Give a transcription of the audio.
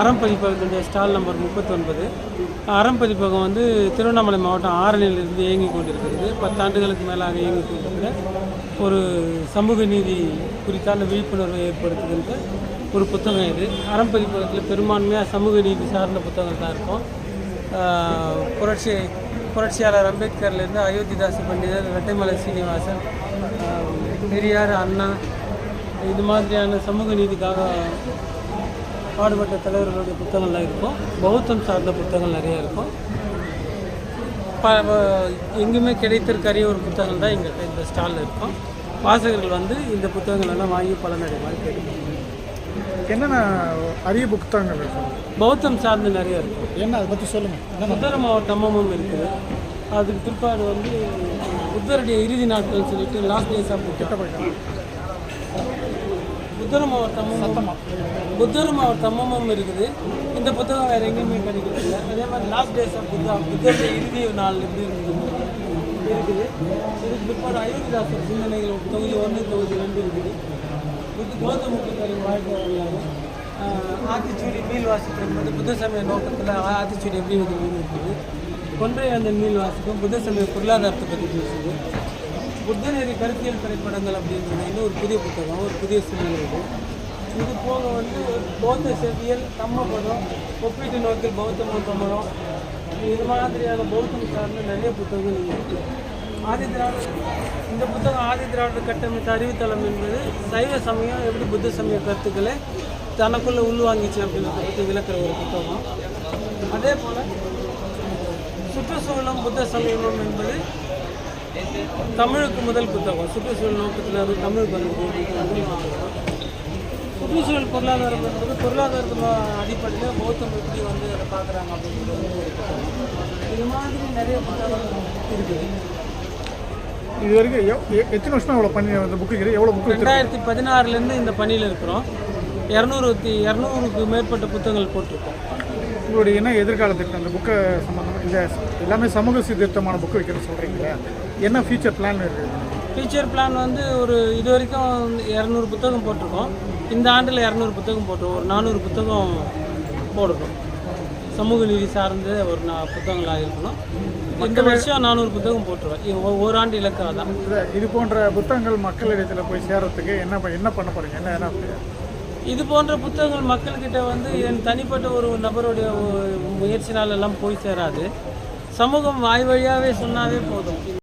அறம்பதிப்பகத்துடைய stall number முப்பத்தொன்பது. அறம் பதிப்பகம் வந்து திருவண்ணாமலை மாவட்டம் ஆரணியிலிருந்து இயங்கி கொண்டிருக்கிறது. பத்தாண்டுகளுக்கு மேலாக இயங்கி கொண்டிருக்கிற ஒரு சமூக நீதி குறித்தான விழிப்புணர்வை ஏற்படுத்துகின்ற ஒரு புத்தகம் இது. அறம் பதிப்பகத்தில் பெரும்பான்மையாக சமூக நீதி சார்ந்த புத்தகங்கள் தான் இருக்கும். புரட்சி புரட்சியாளர் அம்பேத்கர்லேருந்து அயோத்திதாச பண்டிதர் ரெட்டைமலை சீனிவாசன் பெரியார் அண்ணா இது மாதிரியான சமூக நீதிக்காக பாடுபட்ட தலைவர்களுடைய புத்தகங்கள்லாம் இருக்கும். பௌத்தம் சார்ந்த புத்தகங்கள் நிறைய இருக்கும். ப எங்குமே கிடைத்திருக்கறிய ஒரு புத்தகங்கள் தான் எங்கள்கிட்ட இந்த ஸ்டாலில் இருக்கும். வாசகர்கள் வந்து இந்த புத்தகங்கள் எல்லாம் வாங்கி பலனடைமாறு கேட்கணும் என்னென்ன அரிய புத்தகங்கள் இருக்கு பௌத்தம் சார்ந்து நிறைய இருக்கும். என்ன அதை பற்றி சொல்லுங்கள் புத்தர மாவட்டமும் இருக்குது. அதுக்கு பிற்பாடு வந்து புத்தருடைய இறுதி நாட்கள் சொல்லிட்டு லாஸ்ட் டேஸ் ஆஃப் புத்தர் புத்தர மாவட்டமும் புத்தர் மாவட்டமும் இருக்குது. இந்த புத்தகம் வேறு எங்கேயுமே கிடைக்கிறது இல்லை அதே மாதிரி லாஸ்ட் டேஸ் ஆஃப் புத்தா புத்தருடைய இறுதி நாள் எப்படி இருக்குது. இருக்குது இதுக்கு பிற்பாடு அயோத்திதாசர் சிந்தனைகள் தொகுதி ஒன்று தொகுதி ரெண்டு இருக்குது. புத்த கௌதம புத்தரின் வாழ்க்கை வரலாறு. ஆத்திச்சூடி மீள் வாசிப்பு என்பது புத்த சமய நோக்கத்தில் ஆத்திச்சூடி எப்படி வந்து இருக்குது? கொன்றை அந்த மீள் வாசிப்பும் புத்த சமய பொருளாதாரத்தை பற்றி பேசுது புத்தநெறி கருத்தியல் திரைப்படங்கள் அப்படின்றது வந்து ஒரு புதிய புத்தகம் ஒரு புதிய சூழ்நிலை இது. போக வந்து பௌத்த செவ்வியல் தம்ம படம் ஒப்பீட்டு நோக்கில் பௌத்தமும் படம் இது மாதிரியான பௌத்தம் சார்ந்த நிறைய புத்தகங்கள் இருக்குது ஆதி திராவிட இந்த புத்தகம் ஆதி திராவிட கட்டமைத்த அறிவுத்தளம் என்பது சைவ சமயம் எப்படி புத்த சமய கருத்துக்களை தனக்குள்ளே உள்வாங்கிச்சு அப்படின்றத பற்றி விளக்குற ஒரு புத்தகம். அதே போல் சுற்றுச்சூழலும் புத்த சமயமும் என்பது தமிழுக்கு முதல் புத்தகம். சுற்றுச்சூழல் நோக்கத்தில் அது தமிழுக்கு வந்து புத்தகம் சுற்றுச்சூழல் பொருளாதாரம் என்பது பொருளாதாரத்து அடிப்படையில் பௌத்தம் எப்படி வந்து அதை பார்க்குறாங்க அப்படின்றது வந்து ஒரு புத்தகம். இது மாதிரி நிறைய புத்தகங்கள் இருக்குது. இது வரைக்கும் எத்தனை வருஷமா இவ்வளோ பண்ணி அந்த புக்கு எவ்வளோ புக்கு ரெண்டாயிரத்தி பதினாறுலேருந்து இந்த பணியில் இருக்கிறோம். இரநூறுத்தி இரநூறுக்கு மேற்பட்ட புத்தகங்கள் போட்டிருக்கோம். உங்களுடைய என்ன எதிர்கால திட்டம் அந்த புக்கை சம்மந்தமாக இந்த எல்லாமே சமூக சீர்திருத்தமான புக்கு வைக்கிறேன்னு சொல்கிறீங்களா என்ன ஃபியூச்சர் பிளான் இருக்குது ஃபியூச்சர் பிளான் வந்து ஒரு இது வரைக்கும் இரநூறு புத்தகம் போட்டிருக்கோம். இந்த ஆண்டில் இரநூறு புத்தகம் போட்டிருக்கோம் ஒரு நானூறு புத்தகம் போடுறோம். சமூக நீதி சார்ந்த ஒரு நா புத்தகங்களாக இருக்கணும். இந்த வருஷம் நானூறு புத்தகம் போட்டுருவேன் இது ஒ- ஓராண்டு இலக்காக தான் இது- போன்ற புத்தகங்கள் மக்களிடத்தில் போய் சேர்றதுக்கு என்ன என்ன பண்ண போகிறீங்க என்ன என்ன இது போன்ற புத்தகங்கள் மக்கள்கிட்ட வந்து என் தனிப்பட்ட ஒரு நபருடைய முயற்சினால் எல்லாம் போய் சேராது. சமூகம் வாய் வழியாகவே சொன்னாவே போதும்.